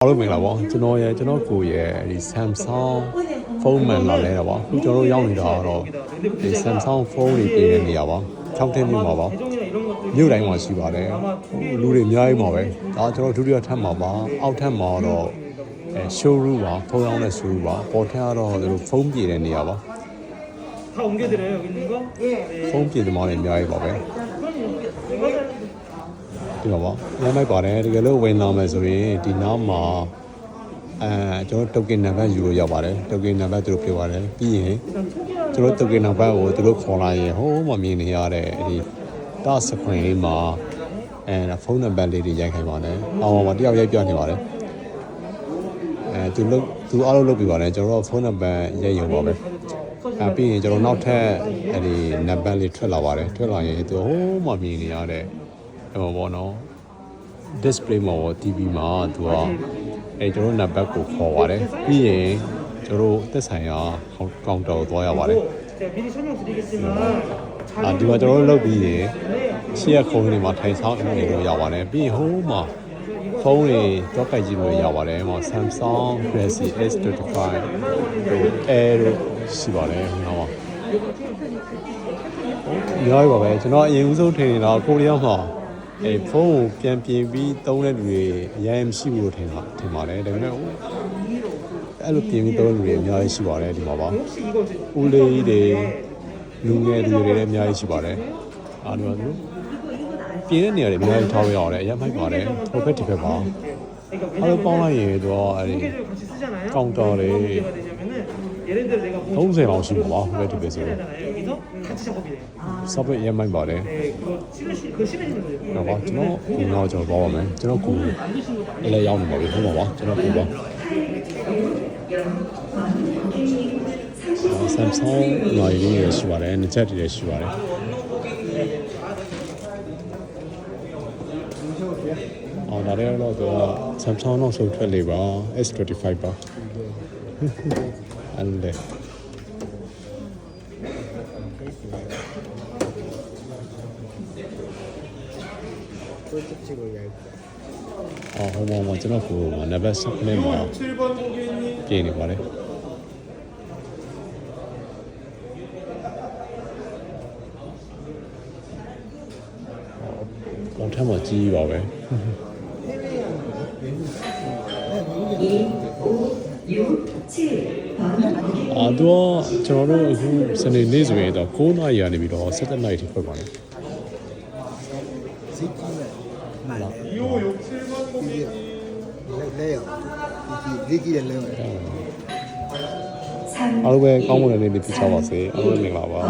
အားလုံးမင်္ဂလာပါကျွန်တော်ရယ်ကျွန်တော်ကိုရဲ့ဒီ Samsung ဖုန်းမှန်လာလဲတာပါအခုကျွန်တော်ရောက်နေတာတော့ဒီ Samsung ဖုန်းတွေပြင်နေနေရပါ၆တင်းမြို့မှာပါမြို့တိုင်းမှာရှိပါတယ်လူတွေအများကြီးမှာပဲဒါကျွန်တော်ဒုတိယထပ်မှာပါအောက်ထပ်မှာတော့အဲ showroom ပါဖုန်းရောင်းတဲ့ showroom ပါပေါ်ထပ်ကတော့သူတို့ဖုန်းပြင်နေနေရပါဖုန်းပြင်တယ်မှာလည်းအများကြီးပါပဲ ဒီမှာပါညမိုက်ပါတယ်တကယ်လို့ဝင်လာမယ်ဆိုရင်ဒီနားမှာအဲကျွန်တော်တိုကင်နံပါတ်ယူလို့ရပါတယ်တိုကင်နံပါတ်သူတို့ပြပါတယ်ပြီးရင်ကျွန်တော်တိုကင်နံပါတ်ကိုသူတို့ခေါ်လာရင်ဟိုးမမြင်နေရတဲ့ဒီတာစခွင်လေးမှာအဲဖုန်းနံပါတ်လေးတွေရိုက်ခိုင်းပါတယ်အော်ပါတယောက်ရိုက်ပြနေပါတယ်အဲသူလုတ်သူအားလုံးလုတ်ပြပါတယ်ကျွန်တော်တို့ဖုန်းနံပါတ်ရိုက်ရုံပါပဲအဲပြီးရင်ကျွန်တော်နောက်ထပ်အဲဒီနံပါတ်လေးထွက်လာပါတယ်ထွက်လာရင်သူဟိုးမှမြင်နေရတဲ့ အဲ့မှာပေါ့နော် display မှာပေါ့ TV မှာသူကအဲကျွန်တော်နံပါတ်ကိုခေါ်ပါတယ်ပြီးရင်ကျွန်တော်သက်ဆိုင်ရာကောင်တာကိုသွားရပါတယ်အာဒီမှာကျွန်တော်လုပ်ပြီးရင်ရှေ့ရခုံးတွေမှာထိုင်ဆောင်အနေလို့ရပါတယ်ပြီးရင်ဟိုးမှာဖုန်းတွေတော့ပိုက်ကြည့်လို့ရပါတယ်ဟော Samsung Galaxy S25 ဟို Air တို့ရှိပါတယ်ဟိုမှာဒီလိုပဲကျွန်တော်အရင်ဦးဆုံးထင်နေတာကိုရီးယားမှာ အဲဖုန်းကိုပြန်ပြင်ပြီးသုံးတဲ့လူတွေအရင်မရှိဘူးလို့ထင်တာထင်ပါတယ်ဒါပေမဲ့အဲ့လိုပြင်ပြီးသုံးတဲ့လူတွေအများကြီးရှိပါတယ်ဒီမှာပါဦးလေးတွေလူငယ်လူတွေလည်းအများကြီးရှိပါတယ်အားလုံးပါသူပြင်းတဲ့နေရာတွေအများကြီးထားပေးရအောင်လေအရင်မိုက်ပါတယ်ဟိုဘက်ဒီဘက်ပါအဲ့လိုပေါင်းလိုက်ရင်တော့အဲ့ဒီကောင်တာတွေ 예를 들어 내가 봉지 30 나오시는 거 봐, 왜 이렇게 해 서. 여기서 같이 작업이 돼 요. 서브 EMI 말 해. 네, 그거 실으시 그거 실으시는 거 죠. 나 봐, 저거 공나 저거 봐 봐, 맨. 저거 공. 공을 만드시는 것도 아니 고. 원래 야오는 거 왜? 한번 봐, 저거 공 봐. 아, 삼성 나이링 레시바 래, 네자리 레시바 래. 아, 나래로 그 삼성 노트 소프트웨어 25 봐. 안 돼. 솔직히로 얇 고. 어, 어 머, 어 머, 저놓 고, 나발 스프레이 뭐 야? 게임이 말 해. 어, 참 멋지 지, 봐 봐. 1, 5, အာတော့ကျွန်တော်တို့အခုစနေနေ့ဆိုရင်တော့9နာရီကနေပြီးတော့17နာရီထိဖွင့်ပါတယ်မှန်တယ်ရိုးရိုးဆေးမပုံကြီးလဲလဲရဒီဒီကြီးလဲလဲအားလုံးပဲကောင်းမွန်တဲ့နေ့တွေဖြစ်ကြပါစေအားလုံးမင်္ဂလာပါ